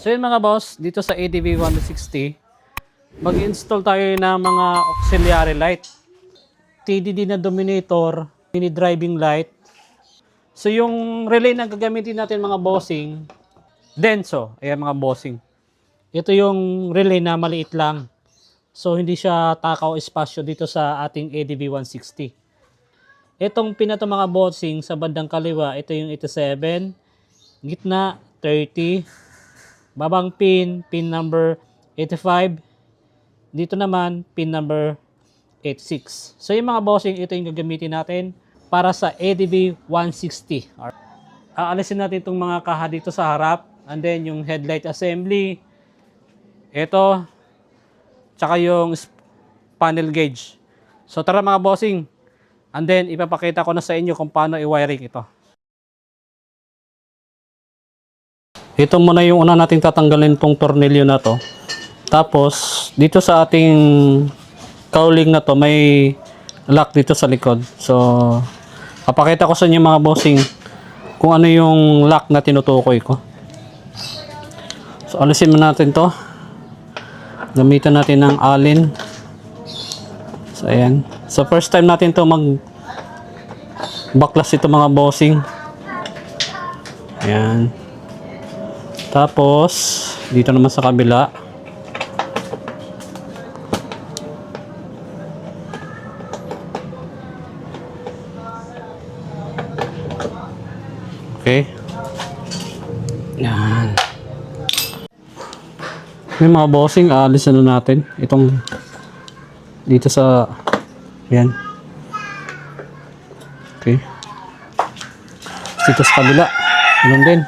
So yun mga boss, dito sa ADV 160, mag-install tayo ng mga auxiliary light. TDD na dominator, mini driving light. So yung relay na gagamitin natin mga bossing, Denso, ayan mga bossing. Ito yung relay na maliit lang. So hindi siya takaw espasyo dito sa ating ADV 160. Itong pinato mga bossing sa bandang kaliwa, ito yung 87, gitna 30, babang pin, pin number 85, dito naman pin number 86. So yung mga bossing, ito yung gagamitin natin para sa ADV 160. Alright. Aalisin natin itong mga kaha dito sa harap, and then yung headlight assembly, ito, tsaka yung panel gauge. So tara mga bossing, and then ipapakita ko na sa inyo kung paano i-wiring ito. Ito muna yung una nating tatanggalin tong tornilyo na to. Tapos, dito sa ating cowling na to, may lock dito sa likod. So, papakita ko sa inyo mga bossing kung ano yung lock na tinutukoy ko. So, alisin muna natin to. Gamitan natin ng alin. So, ayan. So, first time natin to mag baklas ito mga bossing. Ayan. Tapos, dito naman sa kabila. Okay. Yan. May mga bossing, aalis na natin. Itong dito sa yan. Okay. Dito sa kabila. Ganun din.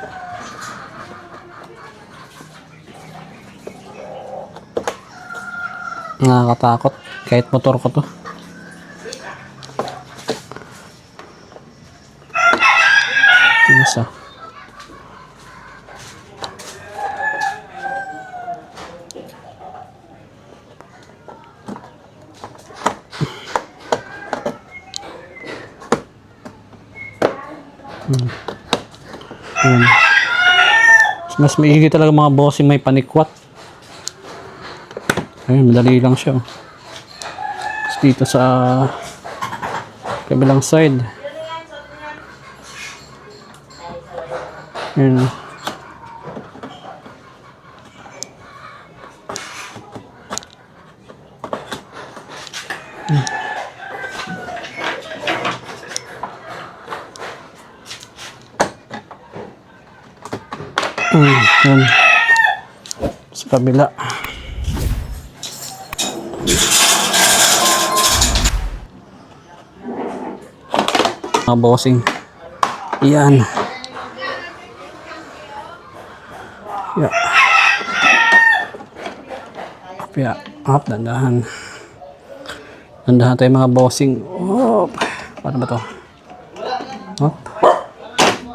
Nakakatakot. Kahit motor ko to. Tinis ah. Hmm. Yun. Mas maigi talaga mga bossing may panikwat. Ayun, madali lang siya. oh. Tapos dito sa kabilang side. Ayun. Hmm, yun. Sa kabila. Mga bossing. Yan. Ya. Ya. Up, dandahan. Dandahan tayo mga bossing. Up. Paano ba to? Up.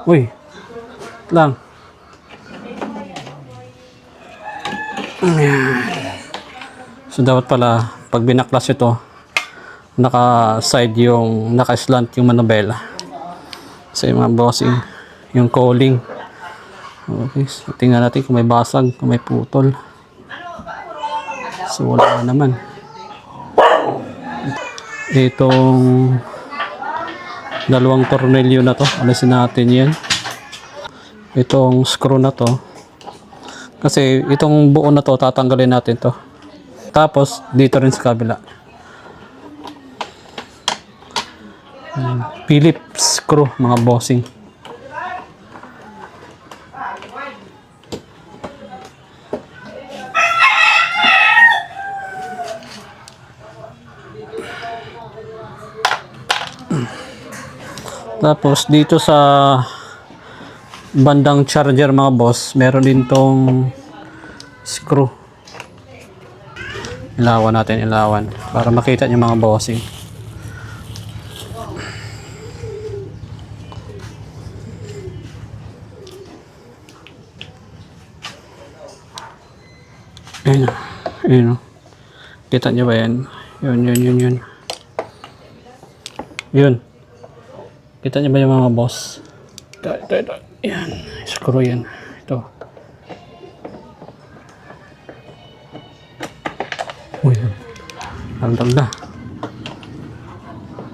Uy. Lang. Ayan. So dapat pala pag binaklas ito naka-side yung naka-slant yung manubela. So yung mga bossing, yung calling. Okay, so tingnan natin kung may basag, kung may putol. So wala na naman. Itong dalawang tornilyo na to, alisin natin yan. Itong screw na to, kasi itong buo na to, tatanggalin natin to. Tapos, dito rin sa kabila. Ayan. Phillips screw, mga bossing. Tapos, dito sa bandang charger mga boss, meron din tong screw. Ilawan natin, ilawan. Para makita niyo mga bossing. Ayun na. Ayun o. Kita nyo ba yan? Yun, yun, yun, yun. Yun. Kita nyo ba yung mga boss? Ito, ito, ito. Yan. Screw yan. Ito. Uy. Daldal na.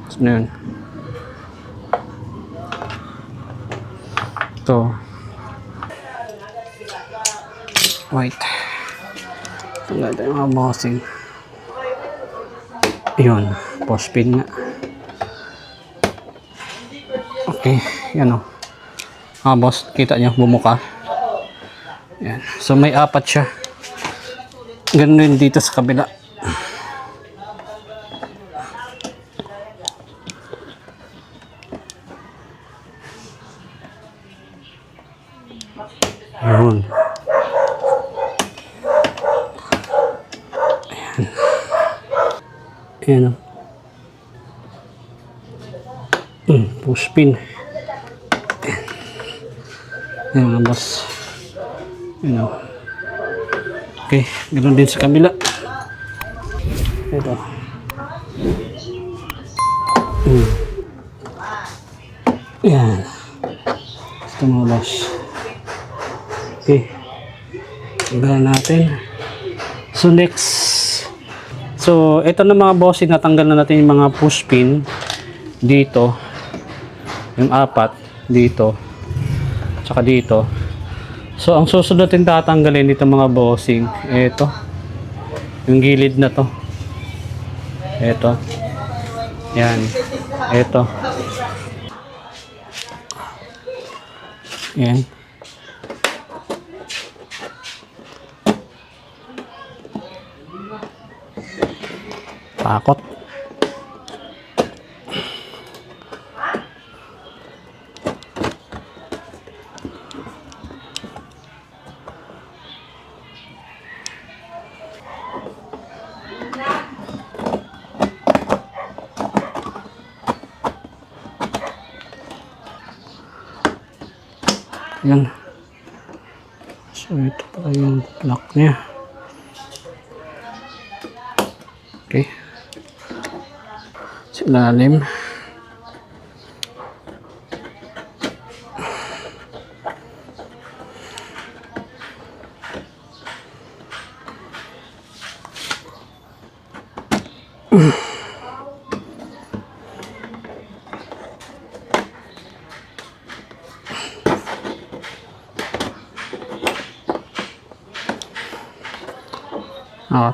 Tapos na yun. Ito. Wait. Wait na yung mga bossing. Yun. Post pin nga. Okay. Yan o. Ah, boss. Kita nyo. Bumuka. Yan. So, may apat siya. Ganun dito sa kabila. Ganoon din sa kabila. Ito. Hmm. Ayan. Ito mga boss. Okay. Tanggalan natin. So next. So ito na mga boss, natanggal na natin yung mga push pin dito. Yung apat dito. Tsaka dito. So ang susunod natin tatanggalin dito mga bossing, ito. Yung gilid na to. Ito. Yan. Ito. Yan. Takot. Yan. So, ito pala yung lock niya. Okay. Sa ilalim.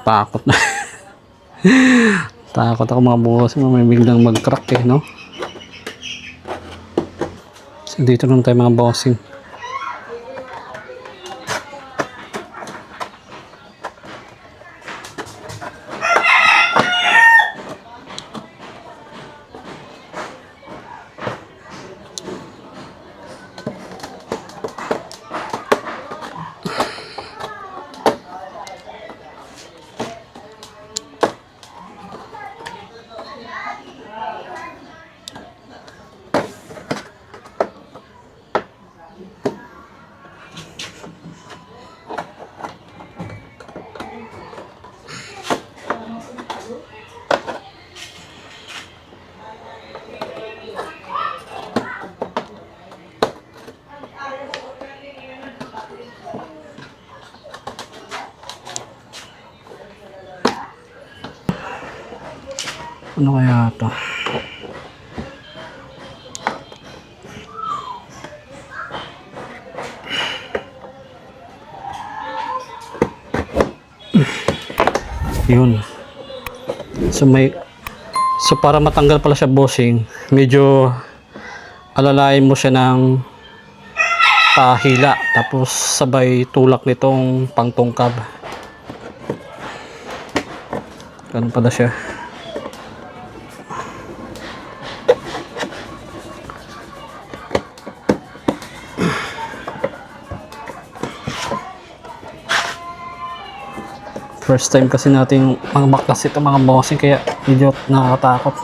Nakakatakot na. Takot ako mga bukas may biglang mag-crack eh, no? So, dito lang tayo mga bossing. Ano kaya ito? Yun. So may So para matanggal pala siya bossing, medyo alalayin mo siya ng pahila tapos sabay tulak nitong pangtungkab. Ganun pala siya. First time kasi natin mga baklas ito mga bossing kaya medyo nakakatakot.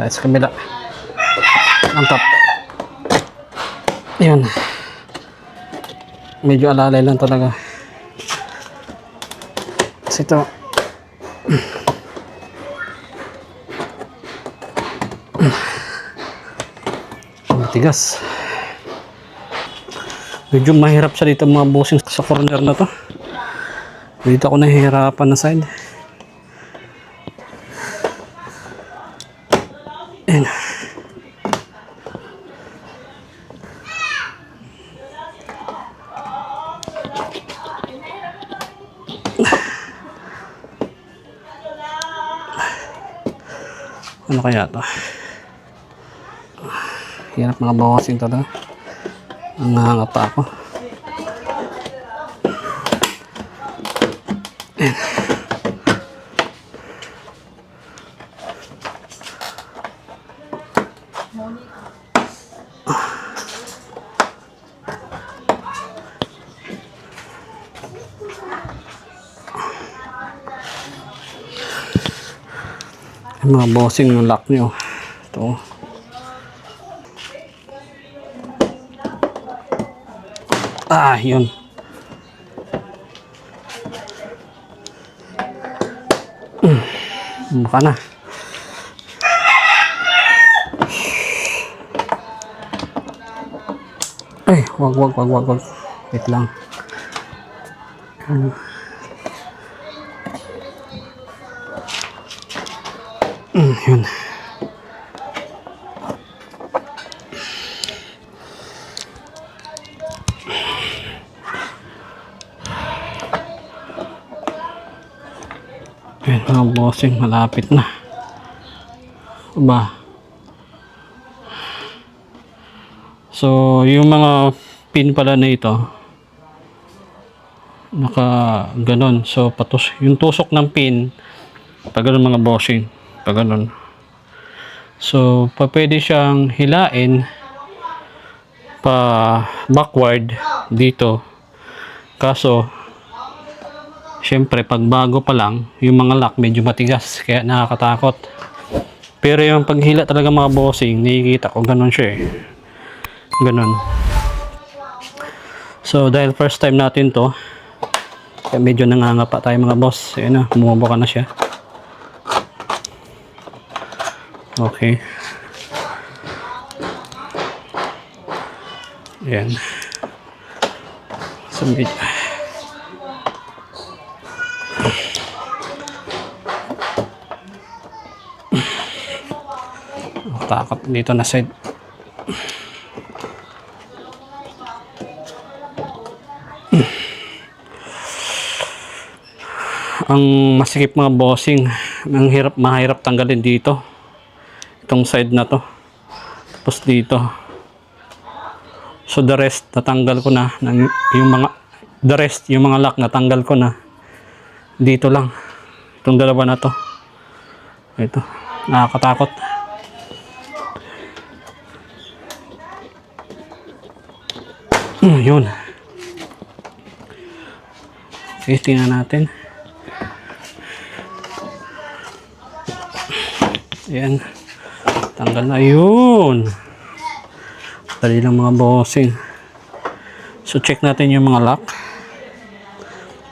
Tayo sa kabila. Ang top. Yun. Medyo alalay lang talaga. Kasi ito. Matigas. Medyo mahirap siya dito mga bossing sa corner na to. Dito ako nahihirapan na side. Ayan. Ano kaya to? Hirap mga bossing talaga. Nanganganga pa ako. Yung mga bossing yung lock nyo. Ito. Ah, yun. Mm. Baka na. Ay, wag, wag, wag, wag, wag. Wait lang. Ano? Mm, yun. Bossing, malapit na. Ba? So, yung mga pin pala na ito, naka ganon. So, patus yung tusok ng pin, pag mga bossing, pag ganon. So, pa pwede siyang hilain pa backward dito. Kaso, syempre pag bago pa lang, yung mga lock medyo matigas, kaya nakakatakot. Pero yung paghila talaga mga bossing, nakikita ko ganun siya eh. Ganun. So, dahil first time natin to, kaya medyo nangangapa tayo mga boss. Ayan na, bumubuka na siya. Okay. Ayan. So, medyo... Takot dito na side. Ang masikip mga bossing, ang hirap mahirap tanggalin dito. Itong side na to. Tapos dito. So the rest natanggal ko na ng yung mga the rest yung mga lock natanggal ko na. Dito lang. Itong dalawa na to. Ito. Nakakatakot. Hmm, yun. Okay, tingnan natin. Ayan. Tanggal na yun. Dali lang mga bossing. So, check natin yung mga lock.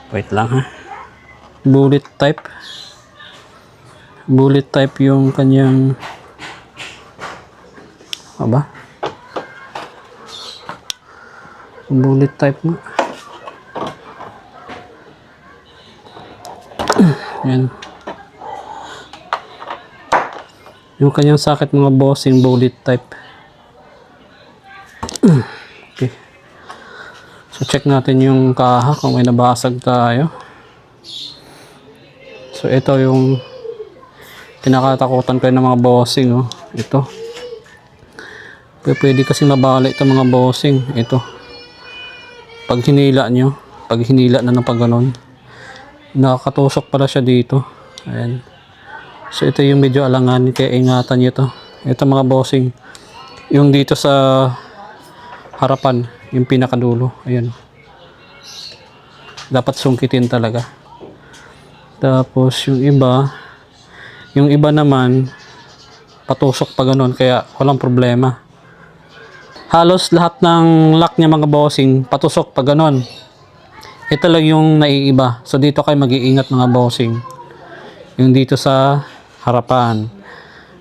Wait lang ha. Bullet type. Bullet type yung kanyang Aba? Bullet type nga. Yan. Yung kanyang socket mga bossing bullet type. Okay. So check natin yung kaha kung may nabasag tayo. So ito yung kinakatakutan ko ng mga bossing oh. Ito. Pwede kasi mabala ito mga bossing. Ito. Pag hinila nyo, pag hinila na ng pag nakakatusok pala siya dito. Ayan. So ito yung medyo alangan kaya ingatan nyo to. Ito mga bossing. Yung dito sa harapan, yung pinakadulo. Ayan. Dapat sungkitin talaga. Tapos yung iba, yung iba naman, patusok pa ganun kaya walang problema. Halos lahat ng lock niya mga bossing, patusok pa ganun. Ito lang yung naiiba. So dito kayo mag-iingat mga bossing. Yung dito sa harapan.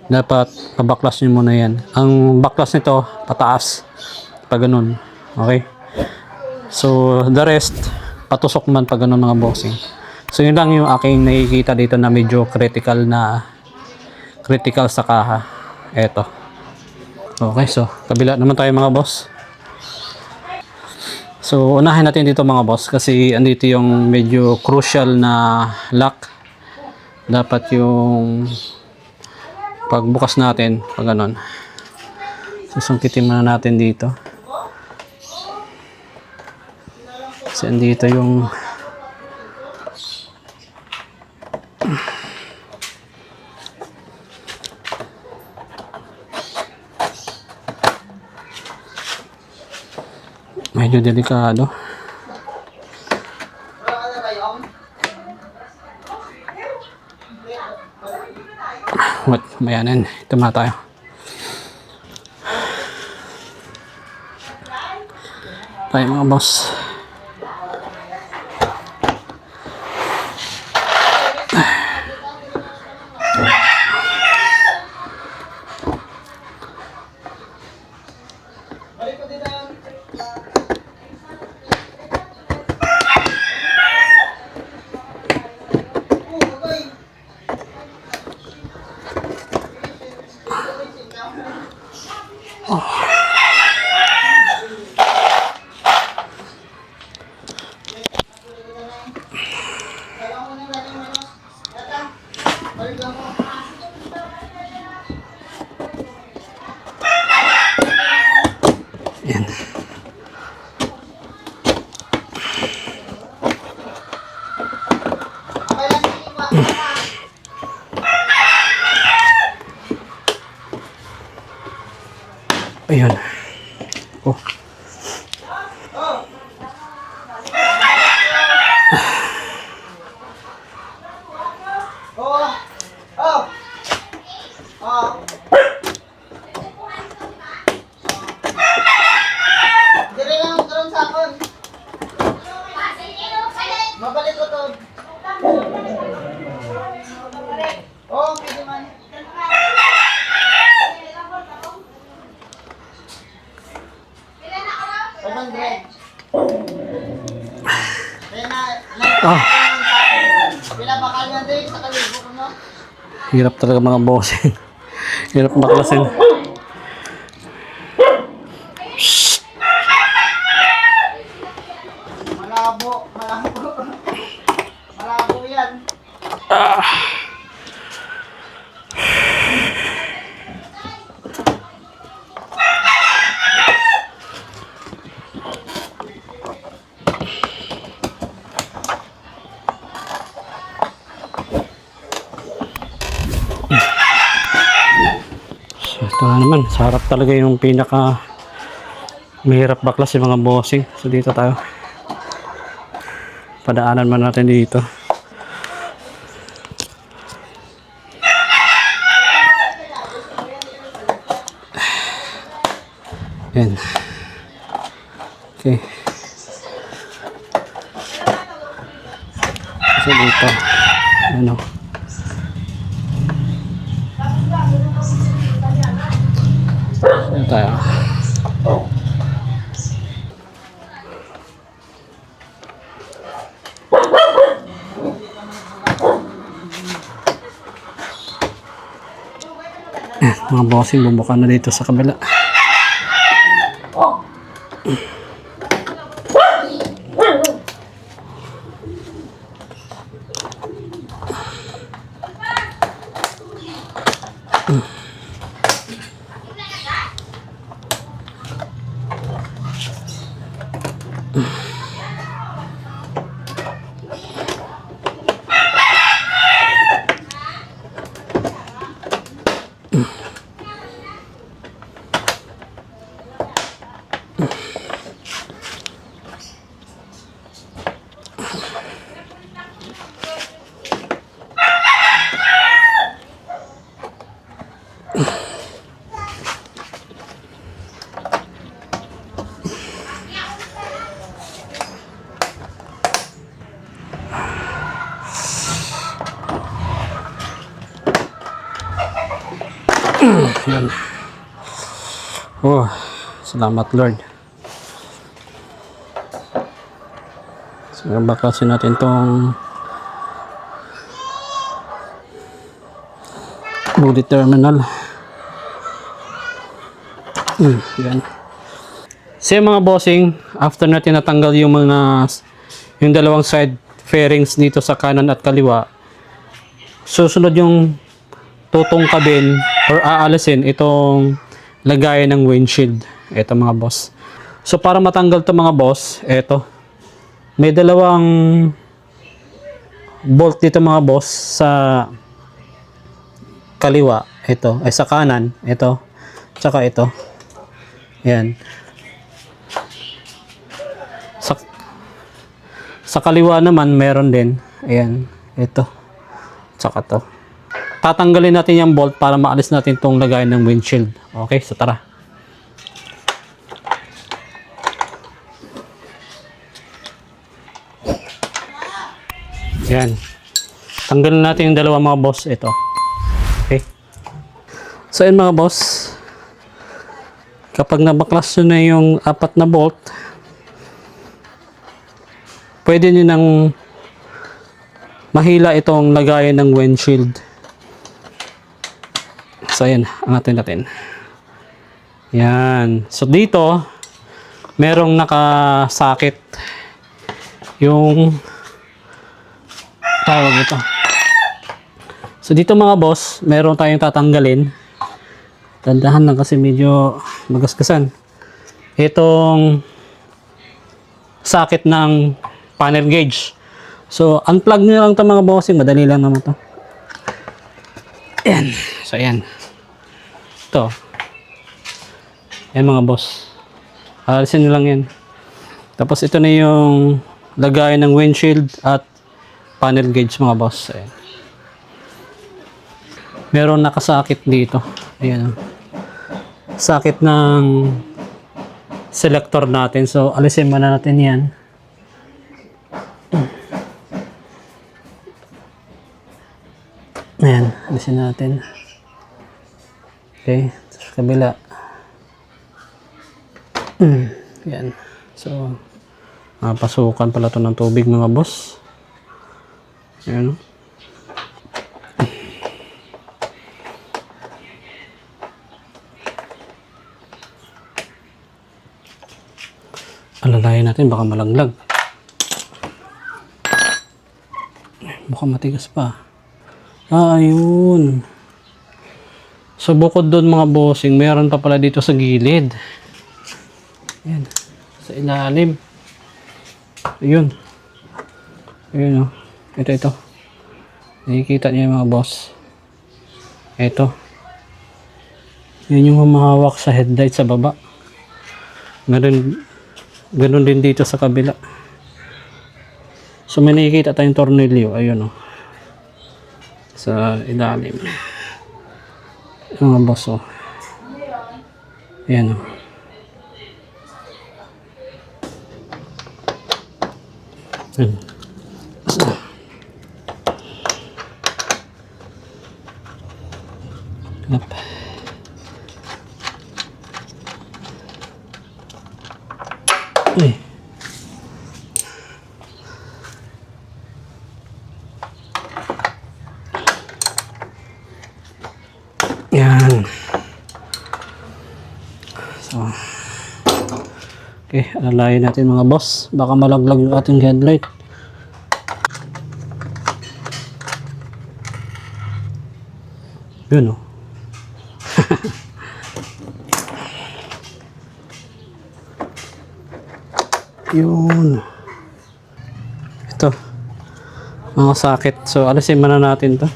Dapat pabaklas nyo muna yan. Ang baklas nito, pataas. Pag ganun. Okay? So, the rest, patusok man pag ganun mga bossing. So, yun lang yung aking nakikita dito na medyo critical na critical sa kaha. Eto. Okay, so, kabila naman tayo mga boss. So, unahin natin dito mga boss kasi andito yung medyo crucial na lock. Dapat yung pagbukas natin, pag ganun. Susungkitin muna natin dito. Kasi andito yung medyo delikado. What? Mayanan. Ito muna tayo. Tayo mga boss. Yan. Ayun. Oh. Oh! Oh! Oh! Dire lang ang karon sa akon. Mabalik ko to. Oh, pwede man. Sabang dire. Kaya na, na, Ah. Pila bakal nga dire sa kalibo ko no? Hirap talaga mga bossing. Hirap baklasin. Malabo, malabo. Malabo yan. So, ito na naman. Sa harap talaga yung pinaka mahirap baklas yung mga bossing. So dito tayo. Padaanan man natin dito. Yan. Okay. So dito. Ano. Yan tayo. Eh, mga bossing, bumuka na dito sa kabila. Yan. Oh, salamat Lord. So, baklasin natin tong body terminal. Hmm, yan. So mga bossing, after natin natanggal yung mga yung dalawang side fairings dito sa kanan at kaliwa, susunod yung tutong kabin or aalisin itong lagayan ng windshield. Ito mga boss. So para matanggal to mga boss, ito. May dalawang bolt dito mga boss sa kaliwa. Ito. Ay sa kanan. Ito. Tsaka ito. Yan. Sa, sa kaliwa naman, meron din. Ayan. Ito. Tsaka to. Tatanggalin natin yung bolt para maalis natin tong lagayan ng windshield. Okay, so tara. Yan. Tanggalin natin yung dalawa mga boss. Ito. Okay. So yan mga boss. Kapag nabaklas nyo na yung apat na bolt, pwede nyo nang mahila itong lagayan ng windshield. So yan, angatin natin. Yan. So dito, merong nakasakit yung tawag ito. So dito mga boss, meron tayong tatanggalin. Tandahan lang kasi medyo magasgasan. Itong sakit ng panel gauge. So unplug nyo lang ito mga bossing. Madali lang naman to. Ayan. So ayan. Ito. Ayan mga boss. Alisin nyo lang yan. Tapos ito na yung lagayan ng windshield at panel gauge mga boss. Ayan. Meron nakasakit dito. Ayan. Sakit ng selector natin. So, alisin muna natin yan. Ayan. Alisin natin. Okay. Sa kabila. Mm, Yan. So, pasukan pala to ng tubig mga boss. Ayan. Alalayan natin, baka malaglag. Baka matigas pa. Ah, ayun. So, bukod doon mga bossing, meron pa pala dito sa gilid. Ayan. Sa ilalim. Ayun. Ayun oh. Ito, ito. Nakikita niyo mga boss. Ito. Yan yung humahawak sa headlight sa baba. Meron, ganun din dito sa kabila. So may nakikita tayong tornilyo. Ayun oh. Sa ilalim. Yung mga boss oh. Ayan oh. Ayan. Up. Uy. Yan. So. Okay, alalayan natin mga boss. Baka malaglag yung ating headlight. Yun oh. Yun. Ito. Mga sakit. So, alisin muna natin to.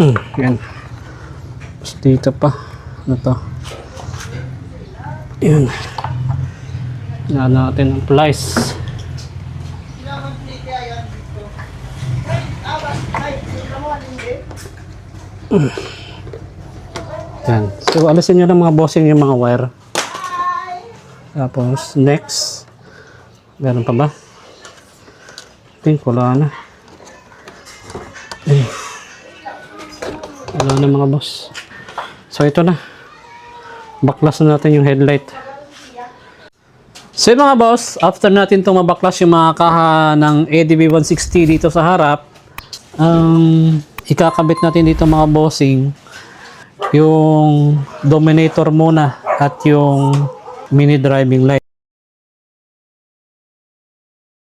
Mm, yan. Tapos dito pa. Ano to? Yun. Hinaan natin ang plies. Yan. So, alisin nyo lang mga bossing yung mga wire. Tapos, next. Meron pa ba? Think wala na. Eh. Wala na mga boss. So, ito na. Baklas na natin yung headlight. So mga boss, after natin itong mabaklas yung mga kaha ng ADB 160 dito sa harap, um, ikakabit natin dito mga bossing yung dominator muna at yung mini driving light.